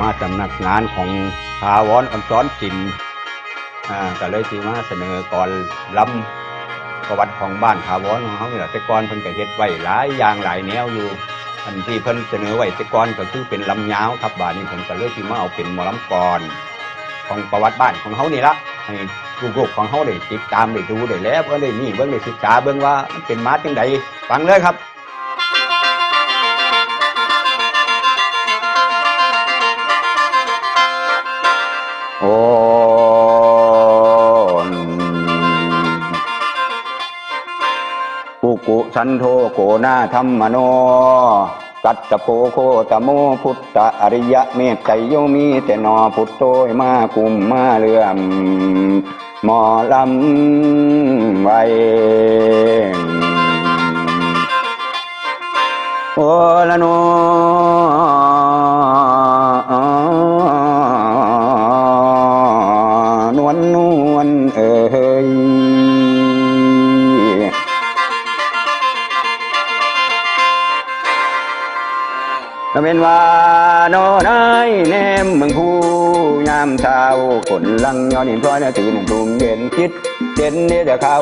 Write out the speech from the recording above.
มาสำนักงานของทาวรอันซ้อนศิลป์อ่าก็เลยที่มาเสนอก่อนล้ำประวัติของบ้านทาวรของเขาเนี่ยแต่ก่อนเพิ่นก็เฮ็ดไว้หลายอย่างหลายแนวอยู่อันที่เพิ่นเสนอไว้แต่ก่อนก็คือเป็นลำยาวครับบ้านนี้ผมก็เลยที่มาเอาเป็นหมอลำกรของประวัติบ้านของเขานี่ละให้ลูกๆของเขาได้ติดตามได้ดูได้แล้วก็ได้นี่เบิ่งได้ศึกษาเบิ่งว่ามันเป็นมาจังไดฟังเลยครับ ปุกุสันโทโกนาธรรมโนกัตตะโปโคตโมพุทธอริยะเมตไตโยมีแต่นอพุทโตมากุมมาเลื่อมหมอลำไว้โอละโนนวลนวลเอ้ย ก็เป็นว่าโนนายแนมเมืองผู้ยามเช้าคนลังย้อนหินพร้อยนะตื่นทุ่มเย็นคิดเย็นนี่จะเข้า